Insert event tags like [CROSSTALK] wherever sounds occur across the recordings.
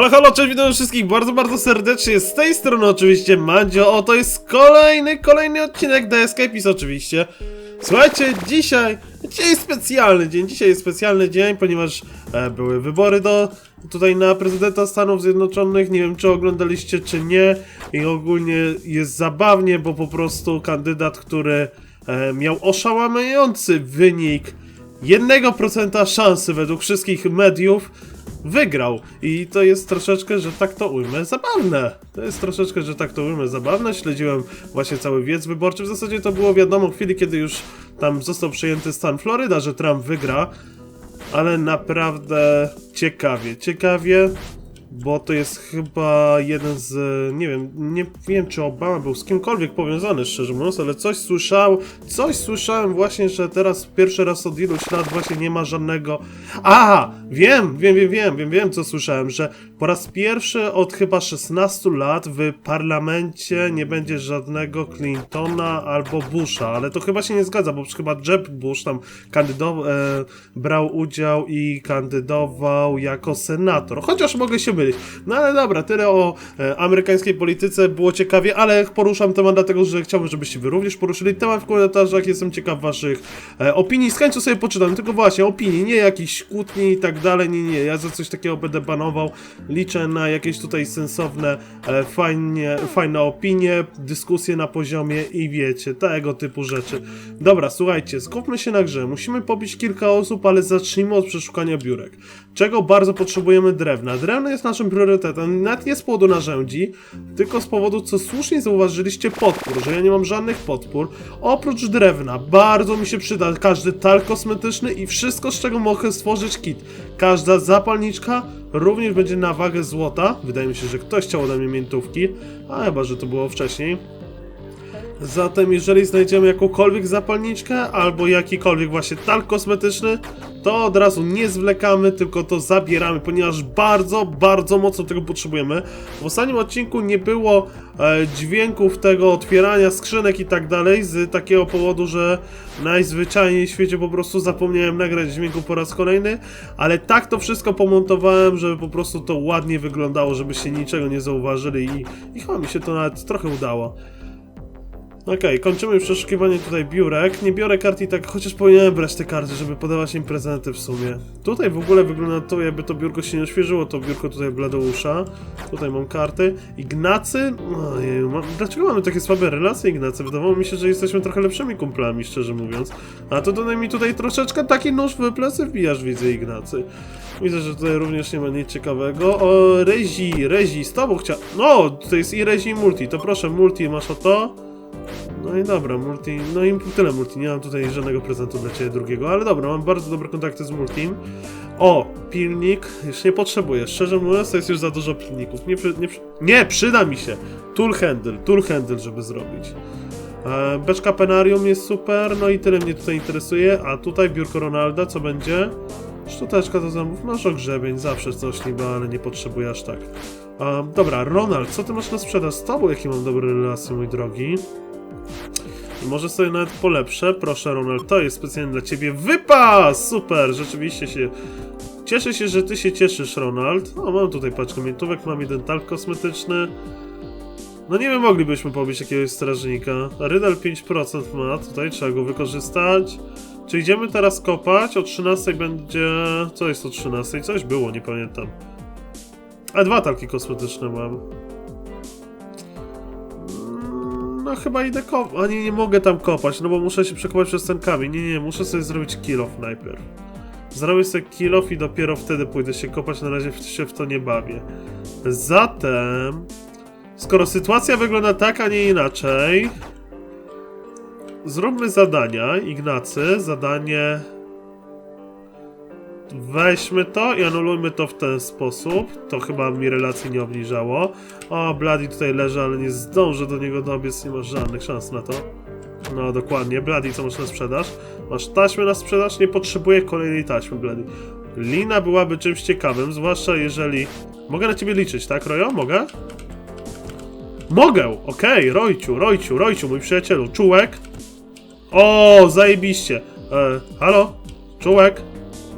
Halo, halo, cześć, witam wszystkich bardzo, bardzo serdecznie. Z tej strony oczywiście Mandzio. O, to jest kolejny, kolejny odcinek Escapist oczywiście. Słuchajcie, dzisiaj, dzisiaj jest specjalny dzień. Dzisiaj jest specjalny dzień, ponieważ e, były wybory do tutaj na prezydenta Stanów Zjednoczonych. Nie wiem, czy oglądaliście, czy nie. I ogólnie jest zabawnie, bo po prostu kandydat, który e, miał oszałamiający wynik 1% szansy według wszystkich mediów wygrał. I to jest troszeczkę, że tak to ujmę, zabawne. To jest troszeczkę, że tak to ujmę, zabawne. Śledziłem właśnie cały wiec wyborczy. W zasadzie to było wiadomo w chwili, kiedy już tam został przyjęty stan Floryda, że Trump wygra. Ale naprawdę ciekawie, ciekawie. Bo to jest chyba jeden z. Nie wiem, nie wiem czy Obama był z kimkolwiek powiązany, szczerze mówiąc, ale coś słyszał. Coś słyszałem właśnie, że teraz pierwszy raz od iluś lat właśnie nie ma żadnego. A! Wiem, wiem, wiem, wiem, wiem, wiem, co słyszałem, że po raz pierwszy od chyba 16 lat w parlamencie nie będzie żadnego Clintona albo Busha, ale to chyba się nie zgadza, bo chyba Jeb Bush tam kandydował, e, brał udział i kandydował jako senator. Chociaż mogę się mylić. No ale dobra, tyle o e, amerykańskiej polityce. Było ciekawie, ale poruszam temat dlatego, że chciałbym, żebyście wy również poruszyli temat w komentarzach. Jestem ciekaw waszych e, opinii. Z chęcią sobie poczytam, tylko właśnie opinii, nie jakichś kłótni i tak dalej. Nie, nie, ja za coś takiego będę banował. Liczę na jakieś tutaj sensowne, e, fajnie, fajne opinie, dyskusje na poziomie i wiecie, tego typu rzeczy. Dobra, słuchajcie, skupmy się na grze. Musimy pobić kilka osób, ale zacznijmy od przeszukania biurek. Czego bardzo potrzebujemy drewna. Drewno jest naszym priorytetem, nawet nie z powodu narzędzi, tylko z powodu, co słusznie zauważyliście, podpór, że ja nie mam żadnych podpór. Oprócz drewna, bardzo mi się przyda każdy tal kosmetyczny i wszystko, z czego mogę stworzyć kit. Każda zapalniczka również będzie na wagę złota. Wydaje mi się, że ktoś chciał ode mnie miętówki, a chyba, że to było wcześniej. Zatem jeżeli znajdziemy jakąkolwiek zapalniczkę albo jakikolwiek właśnie talk kosmetyczny, to od razu nie zwlekamy, tylko to zabieramy, ponieważ bardzo, bardzo mocno tego potrzebujemy. W ostatnim odcinku nie było e, dźwięków tego otwierania skrzynek i tak dalej, z takiego powodu, że najzwyczajniej w świecie po prostu zapomniałem nagrać dźwięku po raz kolejny, ale tak to wszystko pomontowałem, żeby po prostu to ładnie wyglądało, żebyście niczego nie zauważyli i, i chyba mi się to nawet trochę udało. Okej, kończymy przeszukiwanie tutaj biurek. Nie biorę kart i tak, chociaż powinienem brać te karty, żeby podawać im prezenty w sumie. Tutaj w ogóle wygląda to, jakby to biurko się nie oświeżyło, to biurko tutaj Bladeusza. Tutaj mam karty. Ignacy? Ojej, mam... dlaczego mamy takie słabe relacje, Ignacy? Wydawało mi się, że jesteśmy trochę lepszymi kumplami, szczerze mówiąc. A to tutaj mi tutaj troszeczkę taki nóż w plecy wbijasz, widzę, Ignacy. Widzę, że tutaj również nie ma nic ciekawego. O, Rezi, Rezi, z tobą chciał... No, to jest i Rezi i Multi, to proszę, Multi, masz o to? No i dobra, multi. No i tyle multi. Nie mam tutaj żadnego prezentu dla ciebie drugiego, ale dobra, mam bardzo dobre kontakty z multim. O, pilnik. Już nie potrzebuję. Szczerze mówiąc, to jest już za dużo pilników. Nie, przy, nie, przy, nie przyda mi się. Tool handle, tool handle, żeby zrobić. E, beczka penarium jest super, no i tyle mnie tutaj interesuje. A tutaj biurko Ronalda, co będzie? Szczoteczka do zębów, masz ogrzebień, zawsze coś niby, ale nie potrzebuję aż tak. E, dobra, Ronald, co ty masz na sprzedaż? Z tobą jakie mam dobre relacje, mój drogi? Może sobie nawet polepszę. Proszę, Ronald, to jest specjalnie dla ciebie wypas! Super, rzeczywiście się. Cieszę się, że ty się cieszysz, Ronald. O, mam tutaj paczkę miętówek, mam jeden talk kosmetyczny. No nie wiem, moglibyśmy pobić jakiegoś strażnika. Rydal 5% ma, tutaj trzeba go wykorzystać. Czy idziemy teraz kopać? O 13 będzie... Co jest o 13? Coś było, nie pamiętam. A dwa talki kosmetyczne mam. No chyba idę kopać. A nie, nie mogę tam kopać, no bo muszę się przekopać przez ten kamień. Nie, nie, muszę sobie zrobić kill off najpierw. Zrobię sobie kill off i dopiero wtedy pójdę się kopać, na razie się w to nie bawię. Zatem... Skoro sytuacja wygląda tak, a nie inaczej... Zróbmy zadania, Ignacy. Zadanie... Weźmy to i anulujmy to w ten sposób. To chyba mi relacji nie obniżało. O, Bloody tutaj leży, ale nie zdążę do niego dobiec, nie masz żadnych szans na to. No, dokładnie. Bloody, co masz na sprzedaż? Masz taśmę na sprzedaż? Nie potrzebuję kolejnej taśmy, Bloody. Lina byłaby czymś ciekawym, zwłaszcza jeżeli... Mogę na ciebie liczyć, tak, Rojo? Mogę? Mogę! Okej, Rojciu, Rojciu, Rojciu, mój przyjacielu. Czułek? O, zajebiście. E, halo? Czułek?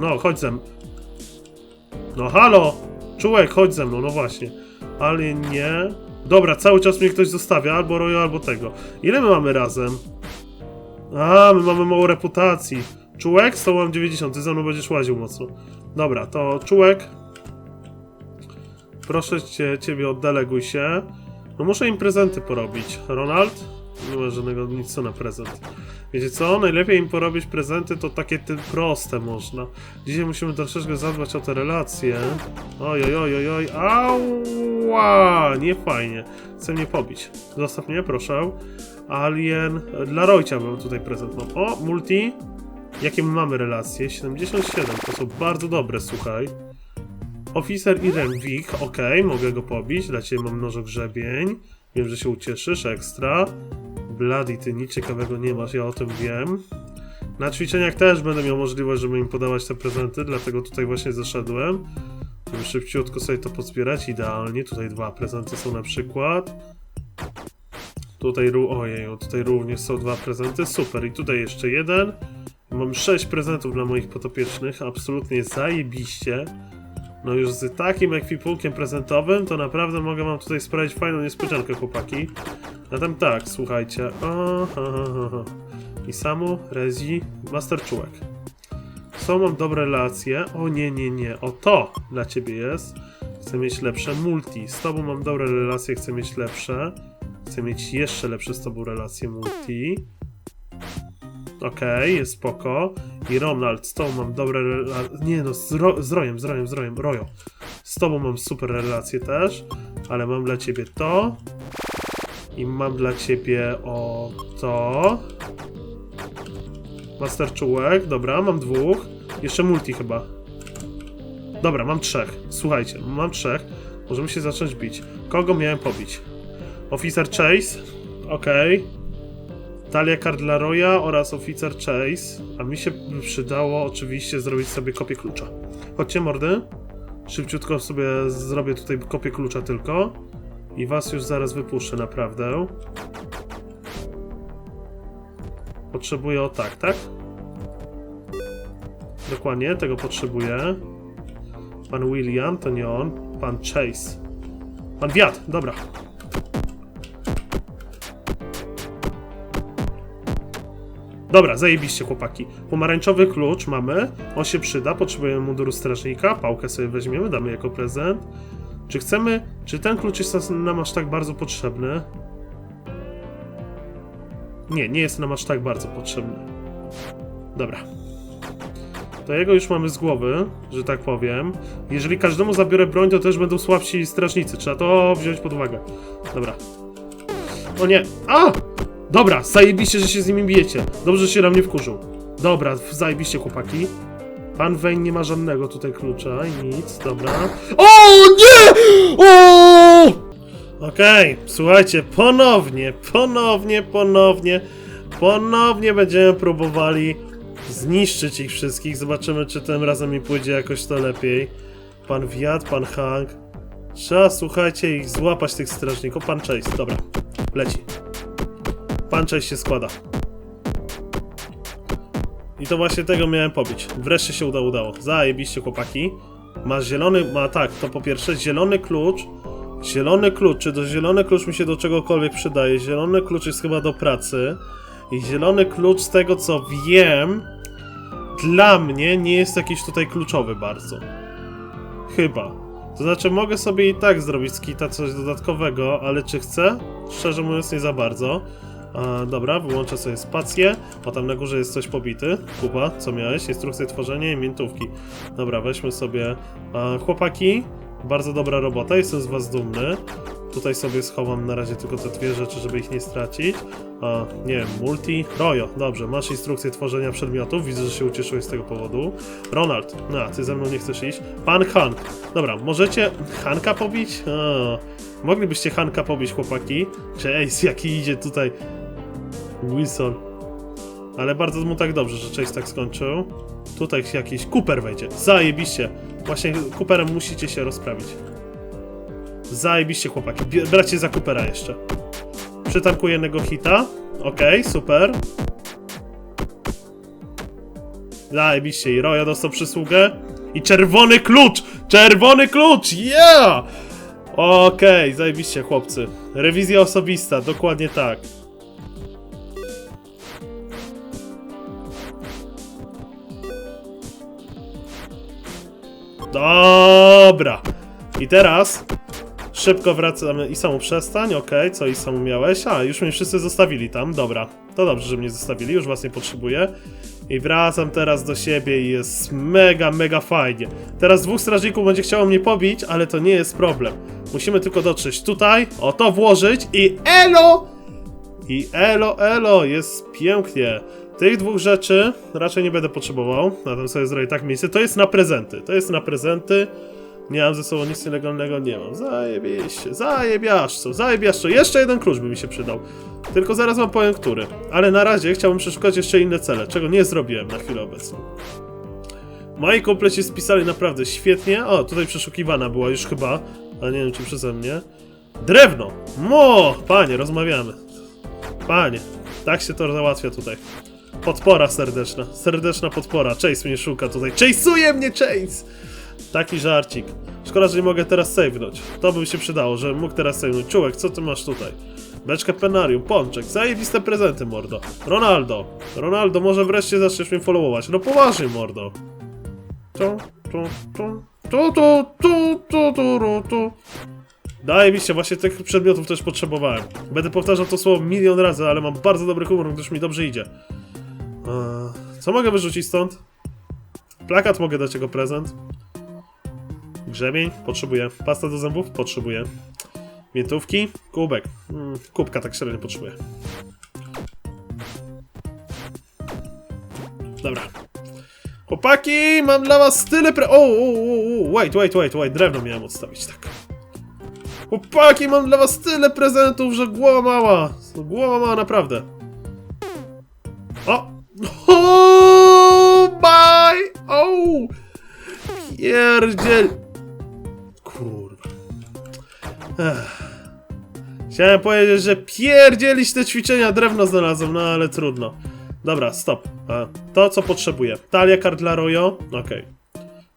No, chodź ze mną. No halo! Czułek, chodź ze mną, no właśnie. Alien nie. Dobra, cały czas mnie ktoś zostawia, albo Royo, albo tego. Ile my mamy razem? A, my mamy mało reputacji. Czułek, z tobą mam 90, ty ze mną będziesz łaził mocno. Dobra, to Czułek. Proszę cię, ciebie oddeleguj się. No muszę im prezenty porobić. Ronald? Nie ma żadnego nic co na prezent. Wiecie co? Najlepiej im porobić prezenty to takie ty proste można. Dzisiaj musimy troszeczkę zadbać o te relacje. Oj, oj, oj, oj, oj. Ała! Nie fajnie. Chce mnie pobić. Zostaw mnie, proszę. Alien. Dla Rojcia bym tutaj prezent mam. O, multi. Jakie my mamy relacje? 77. To są bardzo dobre, słuchaj. Oficer i Remwik, okej, mogę go pobić, dla ciebie mam nożogrzebień. Wiem, że się ucieszysz, ekstra. Bloody, ty nic ciekawego nie masz, ja o tym wiem. Na ćwiczeniach też będę miał możliwość, żeby im podawać te prezenty, dlatego tutaj właśnie zaszedłem. Żeby szybciutko sobie to pozbierać, idealnie. Tutaj dwa prezenty są na przykład. Tutaj, ojeju, tutaj również są dwa prezenty, super. I tutaj jeszcze jeden. Mam sześć prezentów dla moich potopiecznych, absolutnie zajebiście. No już z takim ekwipunkiem prezentowym, to naprawdę mogę wam tutaj sprawić fajną niespodziankę, chłopaki. Zatem tak, słuchajcie. Aha, aha, aha. I Samu, Rezi, Master Czułek. Są mam dobre relacje. O nie, nie, nie. O to dla ciebie jest. Chcę mieć lepsze multi. Z tobą mam dobre relacje, chcę mieć lepsze. Chcę mieć jeszcze lepsze z tobą relacje multi. Okej, jest spoko. I Ronald, z tobą mam dobre relacje. Nie no, z, ro z Rojem, z Rojem, z Rojem, Rojo. Z tobą mam super relacje też, ale mam dla ciebie to. I mam dla ciebie o to. Master czułek, dobra, mam dwóch. Jeszcze multi chyba. Dobra, mam trzech. Słuchajcie, mam trzech. Możemy się zacząć bić. Kogo miałem pobić? Oficer Chase. Okej. Talia Cardlaroya oraz oficer Chase. A mi się przydało oczywiście zrobić sobie kopię klucza. Chodźcie mordy. Szybciutko sobie zrobię tutaj kopię klucza tylko. I was już zaraz wypuszczę, naprawdę. Potrzebuję o tak, tak? Dokładnie, tego potrzebuję. Pan William, to nie on. Pan Chase. Pan Wiat, dobra. Dobra, zajebiście chłopaki. Pomarańczowy klucz mamy, on się przyda, potrzebujemy munduru strażnika, pałkę sobie weźmiemy, damy jako prezent. Czy chcemy, czy ten klucz jest nam aż tak bardzo potrzebny? Nie, nie jest nam aż tak bardzo potrzebny. Dobra. To jego już mamy z głowy, że tak powiem. Jeżeli każdemu zabiorę broń, to też będą słabsi strażnicy. Trzeba to wziąć pod uwagę. Dobra. O nie. A! Dobra, zajebiście, że się z nimi bijecie. Dobrze, że się na mnie wkurzył. Dobra, zajebiście, chłopaki. Pan Wayne nie ma żadnego tutaj klucza i nic, dobra. O nie! O! Okej, słuchajcie, ponownie, ponownie, ponownie, ponownie będziemy próbowali zniszczyć ich wszystkich. Zobaczymy, czy tym razem mi pójdzie jakoś to lepiej. Pan Wiat, pan Hank. Trzeba, słuchajcie, ich złapać, tych strażników. Pan Chase, dobra, leci. Pan Chase się składa. I to właśnie tego miałem pobić. Wreszcie się udało, udało. Zajebiście, chłopaki. Ma zielony, ma tak, to po pierwsze zielony klucz. Zielony klucz, czy to zielony klucz mi się do czegokolwiek przydaje? Zielony klucz jest chyba do pracy. I zielony klucz, z tego co wiem, dla mnie nie jest jakiś tutaj kluczowy bardzo. Chyba. To znaczy, mogę sobie i tak zrobić z kita coś dodatkowego, ale czy chcę? Szczerze mówiąc, nie za bardzo. A, dobra, wyłączę sobie spację. O, tam na górze jest coś pobity. Kuba, co miałeś? Instrukcje tworzenia i miętówki. Dobra, weźmy sobie. Chłopaki, bardzo dobra robota, jestem z was dumny. Tutaj sobie schowam na razie tylko te dwie rzeczy, żeby ich nie stracić. A, nie wiem, multi. Rojo, dobrze, masz instrukcję tworzenia przedmiotów. Widzę, że się ucieszyłeś z tego powodu. Ronald, no, ty ze mną nie chcesz iść. Pan Hank. Dobra, możecie Hanka pobić? A, moglibyście Hanka pobić, chłopaki. Cześć, [LAUGHS] jaki idzie tutaj Wilson. Ale bardzo mu tak dobrze, że Chase tak skończył. Tutaj jakiś Cooper wejdzie. Zajebiście. Właśnie Cooperem musicie się rozprawić. Zajebiście chłopaki. Bracie za Coopera jeszcze. Przytankuję jednego hita. Okej, super. Zajebiście. I Roya dostał przysługę. I czerwony klucz! Czerwony klucz, yeah! Okej, zajebiście chłopcy. Rewizja osobista, dokładnie tak. Dobra. I teraz szybko wracamy i samu przestań, okej, co i samu miałeś? A, już mnie wszyscy zostawili tam, dobra. To dobrze, że mnie zostawili, już was nie potrzebuję. I wracam teraz do siebie i jest mega, mega fajnie. Teraz dwóch strażników będzie chciało mnie pobić, ale to nie jest problem. Musimy tylko dotrzeć tutaj, o to włożyć i elo! I elo, elo, jest pięknie. Tych dwóch rzeczy raczej nie będę potrzebował, na tym sobie zrobię tak miejsce. To jest na prezenty, to jest na prezenty. Nie mam ze sobą nic nielegalnego, nie mam. Zajebiście, zajebiaszczo, zajebiaszczo. Jeszcze jeden klucz by mi się przydał. Tylko zaraz wam powiem, który. Ale na razie chciałbym przeszukać jeszcze inne cele, czego nie zrobiłem na chwilę obecną. Moi kompleci spisali naprawdę świetnie. O, tutaj przeszukiwana była już chyba, ale nie wiem czy przeze mnie. Drewno! Mo! Panie, rozmawiamy. Panie, tak się to załatwia tutaj. Podpora serdeczna, serdeczna podpora. Chase mnie szuka tutaj. Chase'uje mnie Chase! Taki żarcik. Szkoda, że nie mogę teraz save'nąć. To by mi się przydało, żebym mógł teraz save'nąć. Czułek, co ty masz tutaj? Beczkę penarium, pączek, zajebiste prezenty, mordo. Ronaldo, Ronaldo, może wreszcie zaczniesz mnie followować. No poważnie, mordo. Tu, tu, tu, tu, tu, tu, tu, tu, tu. Daje mi się, właśnie tych przedmiotów też potrzebowałem. Będę powtarzał to słowo milion razy, ale mam bardzo dobry humor, gdyż mi dobrze idzie. Co mogę wyrzucić stąd? Plakat mogę dać jako prezent. Grzebień? Potrzebuję. Pasta do zębów? Potrzebuję. Miętówki? Kubek. Mm, kubka tak średnio potrzebuję. Dobra. Chłopaki, mam dla was tyle pre... O, o, o, o, wait, wait, wait, wait, drewno miałem odstawić, tak. Chłopaki, mam dla was tyle prezentów, że głowa mała. Głowa mała, naprawdę. O! O! Bye! O! Pierdziel... Kurwa. Chciałem powiedzieć, że pierdzielić te ćwiczenia drewno znalazłem, no ale trudno. Dobra, stop. A, to, co potrzebuję. Talia kart dla Royo? Okej.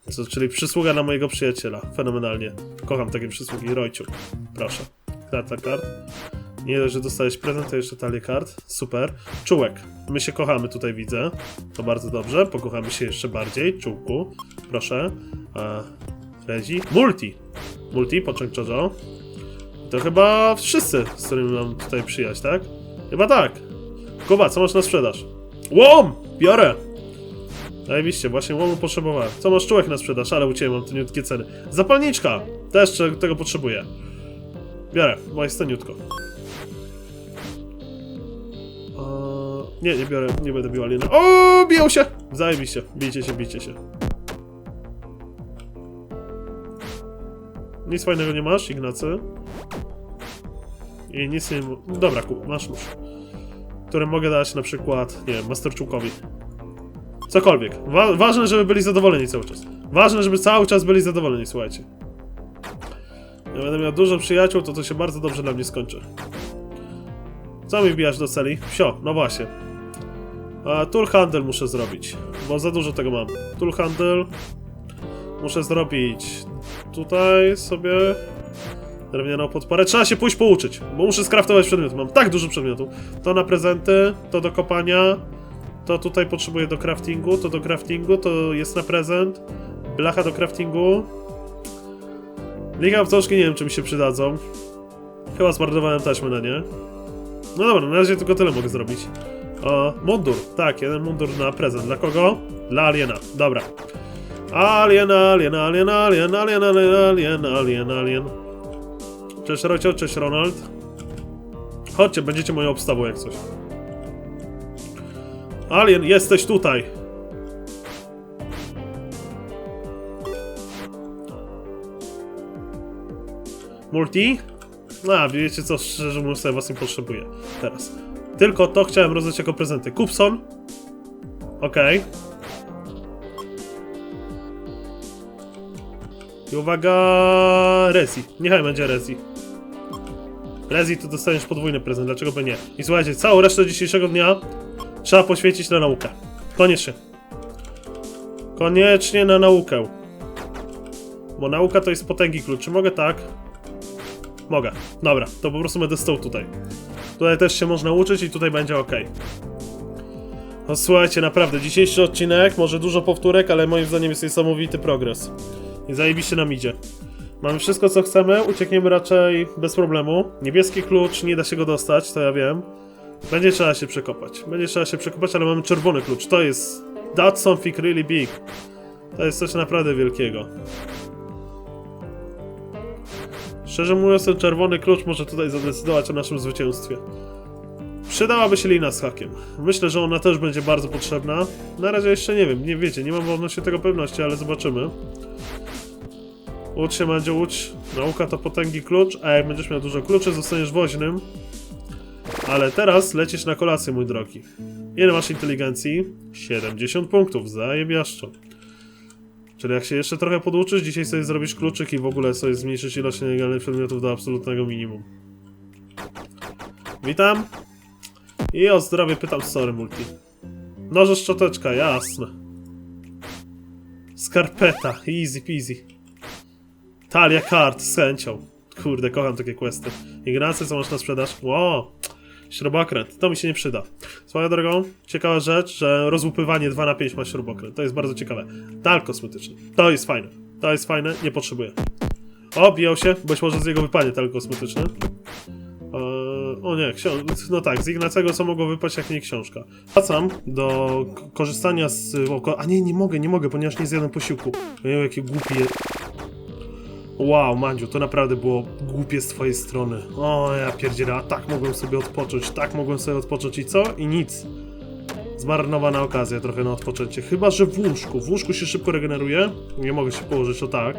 Co, Czyli przysługa na mojego przyjaciela. Fenomenalnie. Kocham takie przysługi. Rojciu. Proszę. Karta kart. Nie dość, że dostałeś prezent, to jeszcze talię kart. Super. Czułek. My się kochamy tutaj, widzę. To bardzo dobrze. Pokochamy się jeszcze bardziej. Czułku. Proszę. A, Rezi. Multi. Multi, początek Jojo. To chyba wszyscy, z którymi mam tutaj przyjaźń, tak? Chyba tak. Kuba, co masz na sprzedaż? Łom! Biorę! Zajebiście, właśnie łomu potrzebowałem. Co masz czułek na sprzedaż, ale u Ciebie mam taniutkie ceny. Zapalniczka! Też tego potrzebuję. Biorę, bo jest taniutko. Nie, nie biorę, nie będę bił aliena. O, biją się! Zajebiście, bijcie się, bijcie się. Nic fajnego nie masz, Ignacy? I nic nie... Dobra, kup, masz nóż. Który mogę dać na przykład, nie wiem, Masterczukowi. Cokolwiek. Wa ważne, żeby byli zadowoleni cały czas. Ważne, żeby cały czas byli zadowoleni, słuchajcie. Ja będę miał dużo przyjaciół, to to się bardzo dobrze dla mnie skończy. Co mi wbijasz do celi? Wsio, no właśnie. A, tool handle muszę zrobić, bo za dużo tego mam. Tool handle muszę zrobić tutaj sobie drewnianą podporę. Trzeba się pójść pouczyć, bo muszę skraftować przedmioty. Mam tak dużo przedmiotów. To na prezenty, to do kopania, to tutaj potrzebuję do craftingu, to do craftingu, to jest na prezent. Blacha do craftingu. Ligawcoszki nie wiem, czy mi się przydadzą. Chyba zmarnowałem taśmę na nie. No dobra, na razie tylko tyle mogę zrobić. O, mundur. Tak, jeden mundur na prezent. Dla kogo? Dla aliena. Dobra. Alien, alien, alien, alien, alien, alien, alien, alien, alien. Cześć Rocio, cześć Ronald. Chodźcie, będziecie moją obstawą jak coś. Alien, jesteś tutaj! Multi? A, wiecie co, szczerze mówiąc, sobie was nie potrzebuję. Teraz. Tylko to chciałem rozdać jako prezenty. Kupson. Okej. I uwaga, Rezi. Niechaj będzie Rezi. Rezi, to dostaniesz podwójny prezent, dlaczego by nie? I słuchajcie, całą resztę dzisiejszego dnia trzeba poświęcić na naukę. Koniecznie. Koniecznie na naukę. Bo nauka to jest potęgi klucz. Czy mogę tak? Mogę. Dobra, to po prostu będę stał tutaj. Tutaj też się można uczyć i tutaj będzie ok. No słuchajcie, naprawdę, dzisiejszy odcinek, może dużo powtórek, ale moim zdaniem jest niesamowity progres. I zajebiście nam idzie. Mamy wszystko co chcemy, uciekniemy raczej bez problemu. Niebieski klucz, nie da się go dostać, to ja wiem. Będzie trzeba się przekopać. Będzie trzeba się przekopać, ale mamy czerwony klucz. To jest... That's something really big. To jest coś naprawdę wielkiego. Szczerze mówiąc, ten czerwony klucz może tutaj zadecydować o naszym zwycięstwie. Przydałaby się lina z hakiem. Myślę, że ona też będzie bardzo potrzebna. Na razie jeszcze nie wiem, nie wiecie, nie mam odnośnie tego pewności, ale zobaczymy. Ucz się, Mandzio, ucz. Nauka to potęgi klucz, a jak będziesz miał dużo kluczy, zostaniesz woźnym. Ale teraz lecisz na kolację, mój drogi. Ile masz inteligencji? 70 punktów, zajebiaszczo. Czyli jak się jeszcze trochę poduczysz, dzisiaj sobie zrobisz kluczyk i w ogóle sobie zmniejszysz ilość nielegalnych przedmiotów do absolutnego minimum. Witam. I o zdrowie pytam, sorry, multi. Noże szczoteczka, jasne. Skarpeta, easy peasy. Talia kart, z chęcią. Kurde, kocham takie questy. Ignacy, co masz na sprzedaż? Ło, śrubokręt, to mi się nie przyda. Swoją drogą, ciekawa rzecz, że rozłupywanie 2 na 5 ma śrubokręt. To jest bardzo ciekawe. Dal kosmetyczny. To jest fajne. To jest fajne, nie potrzebuję. O, bijał się, być może z jego wypanie tal kosmetyczny. Eee, o nie, książ- no tak, z Ignacego co mogło wypaść jak nie książka. Wracam do korzystania z... A nie, nie mogę, nie mogę, ponieważ nie zjadłem posiłku. Ojej, jakie głupie... Wow, Mandziu, to naprawdę było głupie z twojej strony. O, ja pierdzielę, a tak mogłem sobie odpocząć, tak mogłem sobie odpocząć i co? I nic. Zmarnowana okazja trochę na odpoczęcie. Chyba, że w łóżku. W łóżku się szybko regeneruje. Nie mogę się położyć o tak.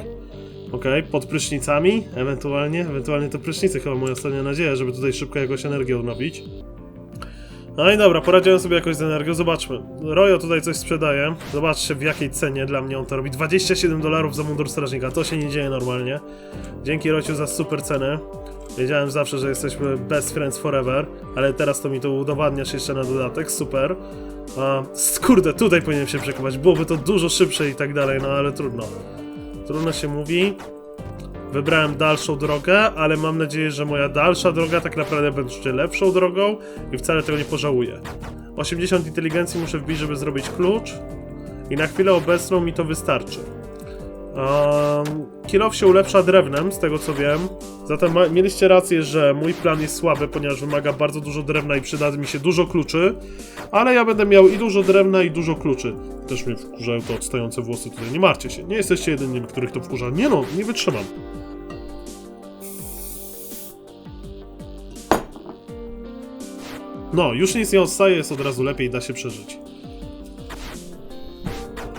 Okej, pod prysznicami, ewentualnie, ewentualnie to prysznice chyba moja ostatnia nadzieja, żeby tutaj szybko jakoś energię odnowić. No i dobra, poradziłem sobie jakoś z energią, zobaczmy. Rojo tutaj coś sprzedaje, zobaczcie w jakiej cenie dla mnie on to robi. 27 dolarów za mundur strażnika, to się nie dzieje normalnie. Dzięki Rociu za super cenę. Wiedziałem zawsze, że jesteśmy best friends forever, ale teraz to mi to udowadniasz jeszcze na dodatek, super. A, kurde, tutaj powinienem się przekopać, byłoby to dużo szybsze i tak dalej, no ale trudno. Trudno się mówi. Wybrałem dalszą drogę, ale mam nadzieję, że moja dalsza droga tak naprawdę będzie lepszą drogą i wcale tego nie pożałuję. 80 inteligencji muszę wbić, żeby zrobić klucz i na chwilę obecną mi to wystarczy. Um, Kilof się ulepsza drewnem, z tego co wiem. Zatem mieliście rację, że mój plan jest słaby, ponieważ wymaga bardzo dużo drewna i przyda mi się dużo kluczy. Ale ja będę miał i dużo drewna, i dużo kluczy. Też mnie wkurzają te odstające włosy tutaj. Nie martwcie się, nie jesteście jedynymi, których to wkurza. Nie no, nie wytrzymam. No, już nic nie odstaje, jest od razu lepiej, da się przeżyć.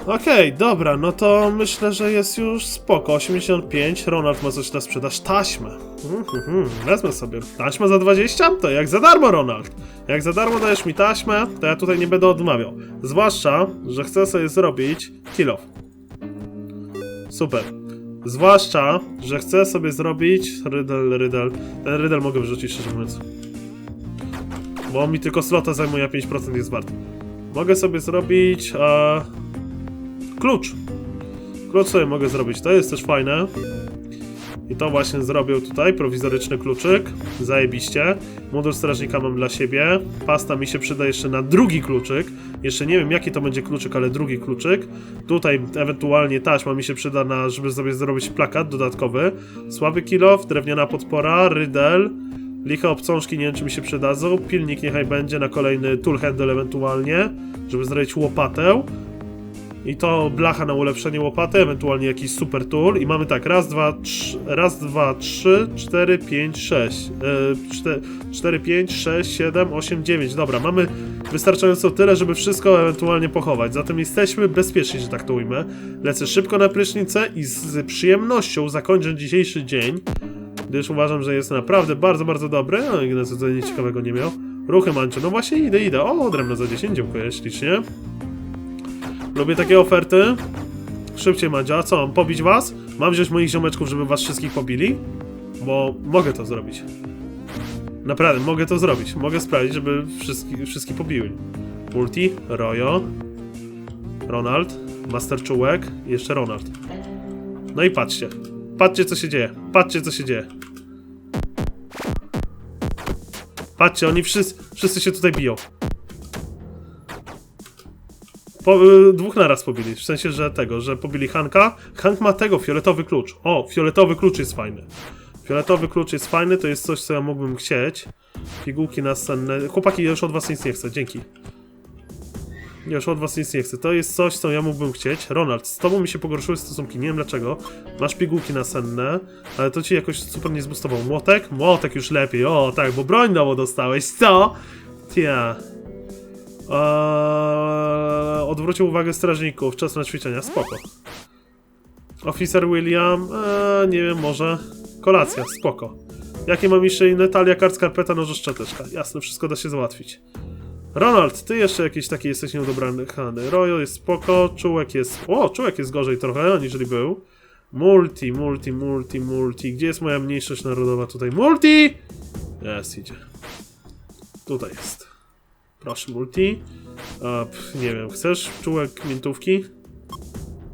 Okej, dobra, no to myślę, że jest już spoko. 85, Ronald ma coś na sprzedaż. Taśmę. Mhm, mhm, wezmę sobie. Taśma za 20? To jak za darmo, Ronald. Jak za darmo dajesz mi taśmę, to ja tutaj nie będę odmawiał. Zwłaszcza, że chcę sobie zrobić kill off. Super. Zwłaszcza, że chcę sobie zrobić rydel, rydel. Ten rydel mogę wrzucić, szczerze mówiąc. Bo on mi tylko slota zajmuje, a 5% jest wart. Mogę sobie zrobić... E... Klucz. Klucz sobie mogę zrobić, to jest też fajne. I to właśnie zrobił tutaj, prowizoryczny kluczyk. Zajebiście. Mundur strażnika mam dla siebie. Pasta mi się przyda jeszcze na drugi kluczyk. Jeszcze nie wiem jaki to będzie kluczyk, ale drugi kluczyk. Tutaj ewentualnie taśma mi się przyda na, żeby sobie zrobić plakat dodatkowy. Słaby kilof, drewniana podpora, rydel. Liche obcążki nie wiem czy mi się przydadzą. Pilnik niechaj będzie na kolejny tool handle ewentualnie, żeby zrobić łopatę. I to blacha na ulepszenie łopaty, ewentualnie jakiś super tool. I mamy tak, raz, dwa, trz, raz, dwa, trzy, cztery, pięć, sześć. Yy, cztery, cztery, pięć, sześć, siedem, osiem, dziewięć. Dobra, mamy wystarczająco tyle, żeby wszystko ewentualnie pochować. Zatem jesteśmy bezpieczni, że tak to ujmę. Lecę szybko na prysznicę i z przyjemnością zakończę dzisiejszy dzień. Gdyż uważam, że jest naprawdę bardzo, bardzo dobry. No, Ignacy tutaj nic ciekawego nie miał. Ruchy mancze, no właśnie idę, idę. O, drewno za 10, dziękuję ślicznie. Lubię takie oferty. Szybciej, Madzia. Co, mam pobić was? Mam wziąć moich ziomeczków, żeby was wszystkich pobili? Bo mogę to zrobić. Naprawdę, mogę to zrobić. Mogę sprawić, żeby wszystkich wszystkich pobiły. Multi, Royo, Ronald, Master Czułek i jeszcze Ronald. No i patrzcie. Patrzcie, co się dzieje. Patrzcie, co się dzieje. Patrzcie, oni wszyscy, wszyscy się tutaj biją. Po, y, dwóch naraz pobili, w sensie, że tego, że pobili Hanka. Hank ma tego, fioletowy klucz. O, fioletowy klucz jest fajny. Fioletowy klucz jest fajny, to jest coś, co ja mógłbym chcieć. Pigułki nasenne. Chłopaki, już od was nic nie chcę, dzięki. Ja już od was nic nie chcę. To jest coś, co ja mógłbym chcieć. Ronald, z tobą mi się pogorszyły stosunki, nie wiem dlaczego. Masz pigułki nasenne, ale to ci jakoś super nie zbustował. Młotek? Młotek już lepiej, o tak, bo broń nową dostałeś, co? Tia. Eee, odwrócił uwagę strażników, czas na ćwiczenia, spoko. Oficer William, eee, nie wiem, może kolacja, spoko. Jakie mam jeszcze inne? Talia, kart, skarpeta, noże, szczoteczka. Jasne, wszystko da się załatwić. Ronald, ty jeszcze jakiś taki jesteś nieudobrany. Hany. Royo jest spoko, czułek jest... O, czułek jest gorzej trochę, aniżeli był. Multi, multi, multi, multi. Gdzie jest moja mniejszość narodowa tutaj? Multi! Jest, idzie. Tutaj jest. Proszę, multi. A, pff, nie wiem, chcesz czułek miętówki?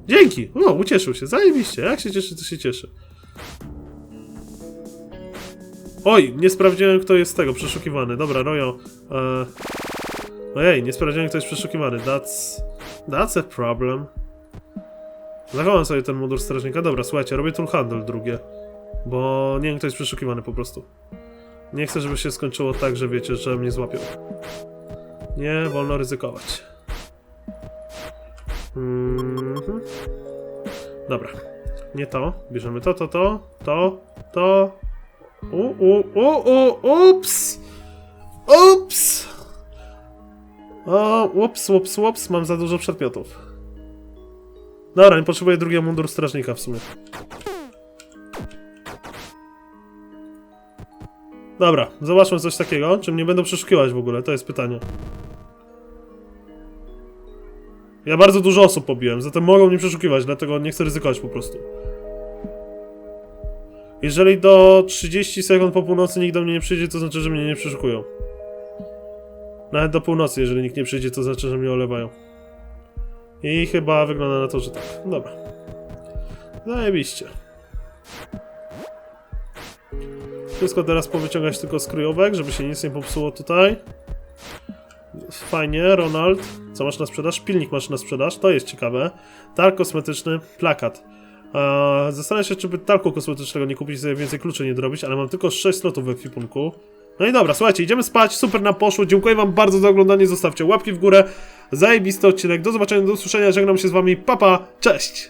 Dzięki! O, ucieszył się, zajebiście. Jak się cieszy, to się cieszy. Oj, nie sprawdziłem, kto jest z tego przeszukiwany. Dobra, Rojo. E... Ojej, nie sprawdziłem, kto jest przeszukiwany. That's... That's a problem. Zachowam sobie ten mundur strażnika. Dobra, słuchajcie, robię tool handle drugie. Bo nie wiem, kto jest przeszukiwany po prostu. Nie chcę, żeby się skończyło tak, że wiecie, że mnie złapią. Nie wolno ryzykować. Mhm. Dobra. Nie to. Bierzemy to, to, to, to, to. U, u, u, u, ups! Ups! O, ups, ups, ups, mam za dużo przedmiotów. Dobra, nie potrzebuję drugiego mundur strażnika w sumie. Dobra, zobaczmy coś takiego. Czy mnie będą przeszukiwać w ogóle? To jest pytanie. Ja bardzo dużo osób pobiłem, zatem mogą mnie przeszukiwać, dlatego nie chcę ryzykować po prostu. Jeżeli do 30 sekund po północy nikt do mnie nie przyjdzie, to znaczy, że mnie nie przeszukują. Nawet do północy, jeżeli nikt nie przyjdzie, to znaczy, że mnie olewają. I chyba wygląda na to, że tak. Dobra. Zajebiście. Wszystko teraz powyciągać tylko z kryjówek, żeby się nic nie popsuło tutaj. Fajnie, Ronald. Co masz na sprzedaż? Pilnik masz na sprzedaż, to jest ciekawe. Targ kosmetyczny, plakat. Eee, zastanawiam się, czy by talku kosmetycznego nie kupić, sobie więcej kluczy nie dorobić, ale mam tylko 6 slotów w ekwipunku. No i dobra, słuchajcie, idziemy spać, super nam poszło, dziękuję wam bardzo za oglądanie, zostawcie łapki w górę, zajebisty odcinek, do zobaczenia, do usłyszenia, żegnam się z wami, papa, cześć!